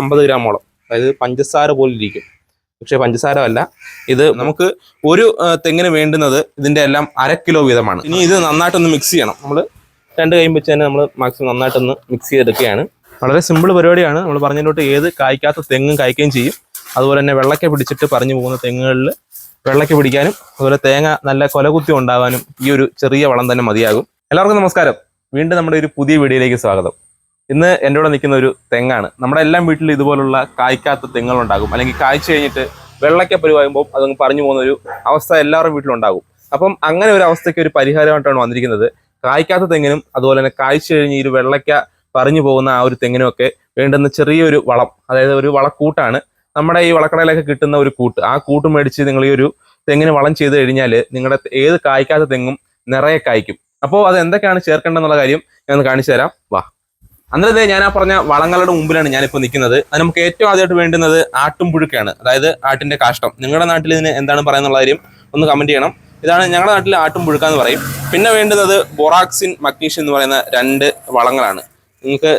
അമ്പത് ഗ്രാമോളം അതായത് പഞ്ചസാര പോലെ ഇരിക്കും പക്ഷേ പഞ്ചസാര അല്ല. ഇത് നമുക്ക് ഒരു തെങ്ങിന് വേണ്ടുന്നത് ഇതിന്റെ എല്ലാം അര കിലോ വീതമാണ്. ഇനി ഇത് നന്നായിട്ടൊന്ന് മിക്സ് ചെയ്യണം. നമ്മൾ രണ്ട് കൈയും വെച്ച് തന്നെ നമ്മൾ മാക്സിമം നന്നായിട്ടൊന്ന് മിക്സ് ചെയ്തെടുക്കുകയാണ്. വളരെ സിമ്പിൾ പരിപാടിയാണ്. നമ്മൾ പറഞ്ഞതിലോട്ട് ഏത് കായ്ക്കാത്ത തെങ്ങും കായ്ക്കുകയും ചെയ്യും. അതുപോലെ തന്നെ വെള്ളക്ക പിടിച്ചിട്ട് പറഞ്ഞു പോകുന്ന തെങ്ങുകളിൽ വെള്ളക്ക പിടിക്കാനും അതുപോലെ തേങ്ങ നല്ല കൊലകുത്തി ഉണ്ടാകാനും ഈ ഒരു ചെറിയ വളം തന്നെ മതിയാകും. എല്ലാവർക്കും നമസ്കാരം. വീണ്ടും നമ്മുടെ ഒരു പുതിയ വീഡിയോയിലേക്ക് സ്വാഗതം. ഇന്ന് എന്റെ കൂടെ നിൽക്കുന്ന ഒരു തെങ്ങാണ്. നമ്മുടെ എല്ലാം വീട്ടിൽ ഇതുപോലുള്ള കായ്ക്കാത്ത തെങ്ങുകളുണ്ടാകും. അല്ലെങ്കിൽ കായ്ച്ചു കഴിഞ്ഞിട്ട് വെള്ളയ്ക്ക പരിവാകുമ്പോൾ അതങ്ങ് പറഞ്ഞു പോകുന്ന ഒരു അവസ്ഥ എല്ലാവരുടെ വീട്ടിലുണ്ടാകും അപ്പം അങ്ങനെ ഒരു അവസ്ഥയ്ക്ക് ഒരു പരിഹാരമായിട്ടാണ് വന്നിരിക്കുന്നത്. കായ്ക്കാത്ത തെങ്ങിനും അതുപോലെ തന്നെ കായ്ച്ചു കഴിഞ്ഞ് ഈ ഒരു വെള്ളയ്ക്ക പറഞ്ഞു പോകുന്ന ആ ഒരു തെങ്ങിനും ഒക്കെ വേണ്ടുന്ന ചെറിയൊരു വളം അതായത് ഒരു വളക്കൂട്ടാണ്. നമ്മുടെ ഈ വളക്കടയിലൊക്കെ കിട്ടുന്ന ഒരു കൂട്ട്. ആ കൂട്ട് മേടിച്ച് നിങ്ങൾ ഈ ഒരു തെങ്ങിന് വളം ചെയ്ത് കഴിഞ്ഞാൽ നിങ്ങളുടെ ഏത് കായ്ക്കാത്ത തെങ്ങും നിറയെ കായ്ക്കും. അപ്പോൾ അത് എന്തൊക്കെയാണ് ചേർക്കേണ്ടതെന്നുള്ള കാര്യം ഞാൻ കാണിച്ചു തരാം. വാ. അന്നേരത്തെ ഞാൻ ആ പറഞ്ഞ വളങ്ങളുടെ മുമ്പിലാണ് ഞാനിപ്പോൾ നിൽക്കുന്നത് അത് നമുക്ക് ഏറ്റവും ആദ്യമായിട്ട് വേണ്ടുന്നത് ആട്ടുംപുഴുക്കാണ് അതായത് ആട്ടിന്റെ കാഷ്ടം. നിങ്ങളുടെ നാട്ടിൽ ഇതിന് എന്താണ് പറയുന്നുള്ള കാര്യം ഒന്ന് കമന്റ് ചെയ്യണം. ഇതാണ് ഞങ്ങളുടെ നാട്ടിൽ ആട്ടുംപുഴുക്ക എന്ന് പറയും. പിന്നെ വേണ്ടുന്നത് ബൊറാക്സിൻ മഗ്നീഷ്യം എന്ന് പറയുന്ന രണ്ട് വളങ്ങളാണ്. നിങ്ങൾക്ക്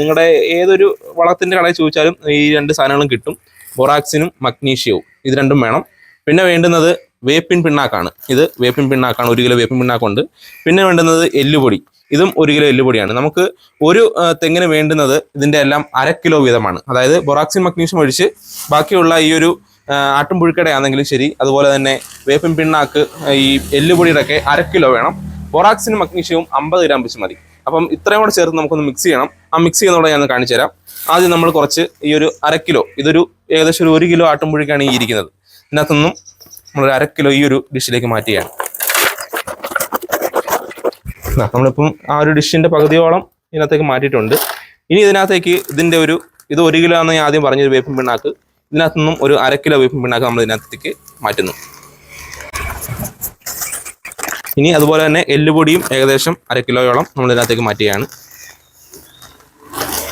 നിങ്ങളുടെ ഏതൊരു വളത്തിന്റെ കടയിൽ ചോദിച്ചാലും ഈ രണ്ട് സാധനങ്ങളും കിട്ടും. ബൊറാക്സിനും മഗ്നീഷ്യവും. ഇത് രണ്ടും വേണം. പിന്നെ വേണ്ടുന്നത് വേപ്പിൻ പിണ്ണാക്കാണ്. ഇത് വേപ്പിൻ പിണ്ണാക്കാണ്. ഒരു കിലോ വേപ്പിൻ പിണ്ണാക്കുണ്ട്. പിന്നെ വേണ്ടുന്നത് എല്ലുപൊടി. ഇതും ഒരു കിലോ എല്ലുപൊടിയാണ്. നമുക്ക് ഒരു തെങ്ങിന് വേണ്ടുന്നത് ഇതിന്റെ എല്ലാം അര കിലോ വീതമാണ്. അതായത് ബൊറാക്സിൻ മഗ്നീഷ്യം ഒഴിച്ച് ബാക്കിയുള്ള ഈ ഒരു ആട്ടുംപുഴുക്കടയാണെങ്കിലും ആട്ടുംപുഴുക്കട ശരി അതുപോലെ തന്നെ വേപ്പിൻ പിണ്ണാക്ക് ഈ എല്ലുപൊടിയുടെ ഒക്കെ അര കിലോ വേണം. ബൊറാക്സിനും മഗ്നീഷ്യവും അമ്പത് ഗ്രാം വെച്ച് മതി. അപ്പം ഇത്രയും കൂടെ ചേർത്ത് നമുക്കൊന്ന് മിക്സ് ചെയ്യണം. ആ മിക്സ് ചെയ്യുന്നതോടെ ഞാൻ കാണിച്ചു തരാം. ആദ്യം നമ്മൾ കുറച്ച് ഈ ഒരു അര കിലോ ഇതൊരു ഏകദേശം ഒരു ഒരു കിലോ ആട്ടുംപുഴുക്കാണ് ഈ ഇരിക്കുന്നത്. ഇതിനകത്തുനിന്നും നമ്മൾ അര കിലോ ഈ ഒരു ഡിഷിലേക്ക് മാറ്റുകയാണ്. നമ്മളിപ്പം ആ ഒരു ഡിഷിന്റെ പകുതിയോളം ഇതിനകത്തേക്ക് മാറ്റിയിട്ടുണ്ട്. ഇനി ഇതിനകത്തേക്ക് ഇതിന്റെ ഒരു ഇത് ഒരു കിലോ ആണ് ഞാൻ ആദ്യം പറഞ്ഞൊരു വേപ്പിൻ പിണ്ണാക്ക്. ഇതിനകത്തുനിന്നും ഒരു അര കിലോ വേപ്പിൻ പിണ്ണാക്ക് നമ്മൾ ഇതിനകത്തേക്ക് മാറ്റുന്നു. ഇനി അതുപോലെ തന്നെ എല്ലുപൊടിയും ഏകദേശം അര കിലോയോളം നമ്മൾ ഇതിനകത്തേക്ക് മാറ്റുകയാണ്.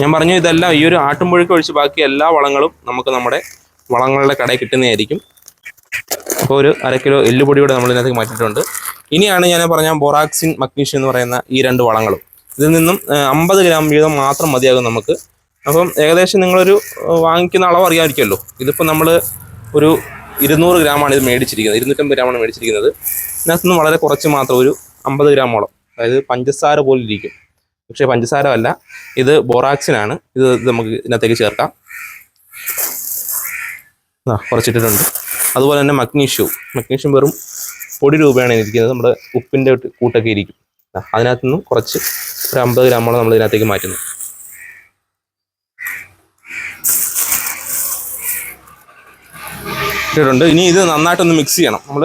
ഞാൻ പറഞ്ഞു ഇതെല്ലാം ഈ ഒരു ആട്ടുമ്പുഴുക്ക് ഒഴിച്ച് ബാക്കി എല്ലാ വളങ്ങളും നമുക്ക് നമ്മുടെ വളങ്ങളുടെ കടയിൽ കിട്ടുന്നതായിരിക്കും. അപ്പോൾ ഒരു അര കിലോ എല്ലുപൊടി കൂടെ നമ്മൾ ഇതിനകത്തേക്ക് മാറ്റിയിട്ടുണ്ട്. ഇനിയാണ് ഞാൻ പറഞ്ഞ ബൊറാക്സിൻ മഗ്നീഷ്യം എന്ന് പറയുന്ന ഈ രണ്ട് വളങ്ങളും. ഇതിൽ നിന്നും അമ്പത് ഗ്രാം വീതം മാത്രം മതിയാകും നമുക്ക്. അപ്പം ഏകദേശം നിങ്ങളൊരു വാങ്ങിക്കുന്ന അളവ് അറിയാമായിരിക്കുമല്ലോ. ഇതിപ്പോൾ നമ്മൾ ഒരു ഇരുന്നൂറ് ഗ്രാമാണ് ഇത് മേടിച്ചിരിക്കുന്നത്. ഇരുന്നൂറ്റമ്പത് ഗ്രാമാണ് മേടിച്ചിരിക്കുന്നത്. ഇതിനകത്തുനിന്ന് വളരെ കുറച്ച് മാത്രം ഒരു അമ്പത് ഗ്രാമോളം അതായത് പഞ്ചസാര പോലെ ഇരിക്കും. പക്ഷേ പഞ്ചസാരമല്ല ഇത് ബോറാക്സിനാണ് ഇത് നമുക്ക് ഇതിനകത്തേക്ക് ചേർക്കാം. കുറച്ചിട്ടിട്ടുണ്ട്. അതുപോലെ തന്നെ മഗ്നീഷ്യവും. മഗ്നീഷ്യം വെറും പൊടി രൂപയാണ് ഇരിക്കുന്നത് നമ്മുടെ ഉപ്പിന്റെ കൂട്ടൊക്കെ ഇരിക്കും. അതിനകത്ത് നിന്നും കുറച്ച് ഒരു അമ്പത് ഗ്രാമോളം നമ്മൾ ഇതിനകത്തേക്ക് മാറ്റുന്നു. ഇട്ടിട്ടുണ്ട്. ഇനി ഇത് നന്നായിട്ടൊന്ന് മിക്സ് ചെയ്യണം. നമ്മൾ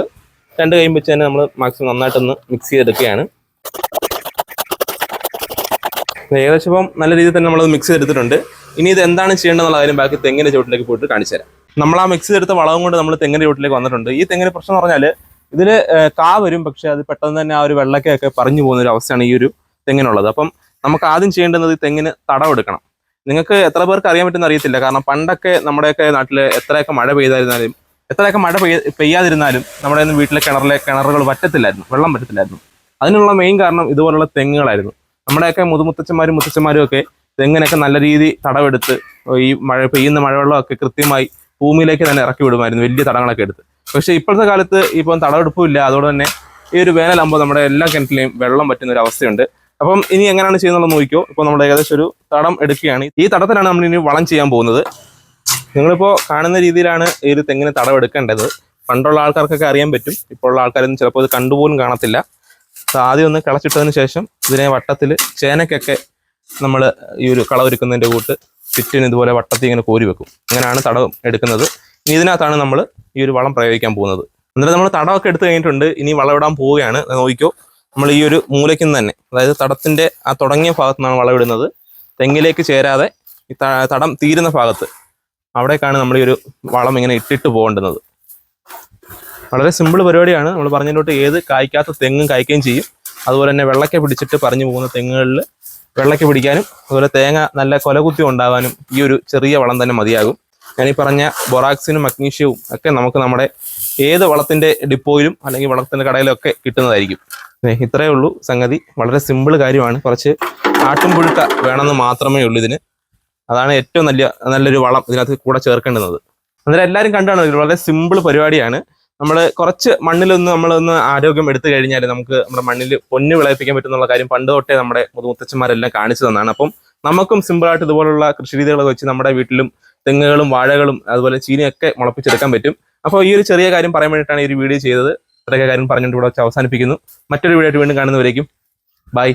രണ്ട് കൈയും വെച്ച് തന്നെ നമ്മൾ മാക്സിമം നന്നായിട്ടൊന്ന് മിക്സ് ചെയ്തെടുക്കുകയാണ്. ഏകദേശം ഇപ്പം നല്ല രീതിയിൽ തന്നെ നമ്മൾ മിക്സ് ചെയ്തെടുത്തിട്ടുണ്ട്. ഇനി ഇത് എന്താണ് ചെയ്യേണ്ടതെന്നുള്ള കാര്യം ബാക്കി തെങ്ങിന്റെ ചുവട്ടിലേക്ക് പോയിട്ട് കാണിച്ചു തരാം നമ്മൾ ആ മിക്സ് ചെയ്തെടുത്ത വളവും കൊണ്ട് നമ്മൾ തെങ്ങിന്റെ ചുവട്ടിലേക്ക് വന്നിട്ടുണ്ട്. ഈ തെങ്ങിന് പ്രശ്നം എന്ന് പറഞ്ഞാൽ ഇതിൽ കാ വരും പക്ഷെ അത് പെട്ടെന്ന് തന്നെ ആ ഒരു വെള്ളക്കൊക്കെ പറഞ്ഞു പോകുന്ന ഒരു അവസ്ഥയാണ് ഈ ഒരു തെങ്ങിനുള്ളത്. അപ്പം നമുക്ക് ആദ്യം ചെയ്യേണ്ടുന്നത് തെങ്ങിന് തടവെടുക്കണം നിങ്ങൾക്ക് എത്ര പേർക്ക് അറിയാൻ പറ്റുന്ന അറിയത്തില്ല. കാരണം പണ്ടൊക്കെ നമ്മുടെയൊക്കെ നാട്ടിൽ എത്രയൊക്കെ മഴ പെയ്തായിരുന്നാലും എത്രയൊക്കെ മഴ പെയ്യ പെയ്യാതിരുന്നാലും നമ്മുടെ ഒന്നും വീട്ടിലെ കിണറിലെ കിണറുകൾ പറ്റത്തില്ലായിരുന്നു വെള്ളം പറ്റത്തില്ലായിരുന്നു അതിനുള്ള മെയിൻ കാരണം ഇതുപോലുള്ള തെങ്ങുകളായിരുന്നു. നമ്മുടെയൊക്കെ മുതുമുത്തച്ഛന്മാരും മുത്തച്ഛന്മാരും ഒക്കെ തെങ്ങിനൊക്കെ നല്ല രീതി തടവെടുത്ത് ഈ മഴ പെയ്യുന്ന മഴവെള്ളമൊക്കെ കൃത്യമായി ഭൂമിയിലേക്ക് തന്നെ ഇറക്കി വിടുമായിരുന്നു വലിയ തടങ്ങളൊക്കെ എടുത്ത്. പക്ഷേ ഇപ്പോഴത്തെ കാലത്ത് ഇപ്പം തടവെടുപ്പില്ല അതുകൊണ്ട് തന്നെ ഈ ഒരു വേനലാകുമ്പോൾ നമ്മുടെ എല്ലാ കിണറ്റിലെയും വെള്ളം പറ്റുന്ന ഒരു അവസ്ഥയുണ്ട്. അപ്പം ഇനി എങ്ങനെയാണ് ചെയ്യുന്നത് നോക്കിയോ ഇപ്പോൾ നമ്മൾ ഏകദേശം ഒരു തടം എടുക്കുകയാണ്. ഈ തടത്തിലാണ് നമ്മൾ ഇനി വളം ചെയ്യാൻ പോകുന്നത്. നിങ്ങളിപ്പോൾ കാണുന്ന രീതിയിലാണ് ഈ ഒരു തെങ്ങിന് തടം എടുക്കേണ്ടത് പണ്ടുള്ള ആൾക്കാർക്കൊക്കെ അറിയാൻ പറ്റും. ഇപ്പോൾ ഉള്ള ആൾക്കാരൊന്നും ചിലപ്പോൾ ഇത് കണ്ടുപോലും കാണത്തില്ല. ആദ്യം ഒന്ന് കിളച്ചിട്ടതിന് ശേഷം ഇതിനെ വട്ടത്തിൽ ചേനക്കൊക്കെ നമ്മൾ ഈ ഒരു കളവൊരുക്കുന്നതിന്റെ കൂട്ട് ചുറ്റിന് ഇതുപോലെ വട്ടത്തിൽ ഇങ്ങനെ കോരി വെക്കും. അങ്ങനെയാണ് തടം എടുക്കുന്നത്. ഇതിനകത്താണ് നമ്മൾ ഈ ഒരു വളം പ്രയോഗിക്കാൻ പോകുന്നത്. എന്നിട്ട് നമ്മൾ തടമൊക്കെ എടുത്തു കഴിഞ്ഞിട്ടുണ്ട്. ഇനി വളമിടാൻ പോവുകയാണ്. ദേ നോക്കിക്കോ. നമ്മൾ ഈ ഒരു മൂലയ്ക്ക് തന്നെ അതായത് തടത്തിന്റെ ആ തുടങ്ങിയ ഭാഗത്തു നിന്നാണ് വളമിടുന്നത് തെങ്ങിലേക്ക് ചേരാതെ ഈ തടം തീരുന്ന ഭാഗത്ത് അവിടേക്കാണ് നമ്മൾ ഈ ഒരു വളം ഇങ്ങനെ ഇട്ടിട്ട് പോകേണ്ടുന്നത്. വളരെ സിമ്പിൾ പരിപാടിയാണ്. നമ്മൾ പറഞ്ഞതിലോട്ട് ഏത് കായ്ക്കാത്ത തെങ്ങും കായ്ക്കുകയും ചെയ്യും. അതുപോലെ തന്നെ വെള്ളക്ക പിടിച്ചിട്ട് പറഞ്ഞു പോകുന്ന തെങ്ങുകളിൽ വെള്ളക്ക പിടിക്കാനും അതുപോലെ തേങ്ങ നല്ല കൊലകുത്തി ഉണ്ടാകാനും ഈ ഒരു ചെറിയ വളം തന്നെ മതിയാകും. ഞാൻ ഈ പറഞ്ഞ ബൊറാക്സിനും മഗ്നീഷ്യവും ഒക്കെ നമുക്ക് നമ്മുടെ ഏത് വളത്തിന്റെ ഡിപ്പോയിലും അല്ലെങ്കിൽ വളത്തിന്റെ കടയിലും ഒക്കെ കിട്ടുന്നതായിരിക്കും. ഇത്രയേ ഉള്ളൂ. സംഗതി വളരെ സിമ്പിൾ കാര്യമാണ്. കുറച്ച് ആട്ടുംപുഴുക്ക വേണമെന്ന് മാത്രമേ ഉള്ളൂ ഇതിന്. അതാണ് ഏറ്റവും നല്ല നല്ലൊരു വളം ഇതിനകത്ത് കൂടെ ചേർക്കേണ്ടുന്നത്. അന്നേരം എല്ലാവരും കണ്ടാണ് വളരെ സിമ്പിൾ പരിപാടിയാണ്. നമ്മൾ കുറച്ച് മണ്ണിലൊന്ന് നമ്മളൊന്ന് ആരോഗ്യം എടുത്തു കഴിഞ്ഞാൽ നമുക്ക് നമ്മുടെ മണ്ണിൽ പൊന്ന് വിളയിപ്പിക്കാൻ പറ്റുന്നുള്ള കാര്യം പണ്ട് തൊട്ടേ നമ്മുടെ മുതുമുത്തച്ഛന്മാരെല്ലാം കാണിച്ചു തന്നാണ്. അപ്പം നമുക്കും സിമ്പിളായിട്ട് ഇതുപോലുള്ള കൃഷി രീതികളൊക്കെ വെച്ച് നമ്മുടെ വീട്ടിലും തെങ്ങുകളും വാഴകളും അതുപോലെ ചീനിയൊക്കെ മുളപ്പിച്ചെടുക്കാൻ പറ്റും. അപ്പോൾ ഈ ഒരു ചെറിയ കാര്യം പറയാൻ വേണ്ടിയിട്ടാണ് ഈ ഒരു വീഡിയോ ചെയ്തത്. അതൊക്കെ കാര്യം പറഞ്ഞിട്ട് ഇവിടെ വെച്ച് അവസാനിപ്പിക്കുന്നു. മറ്റൊരു വീഡിയോ ആയിട്ട് വീണ്ടും കാണുന്നവരേക്കും. ബൈ.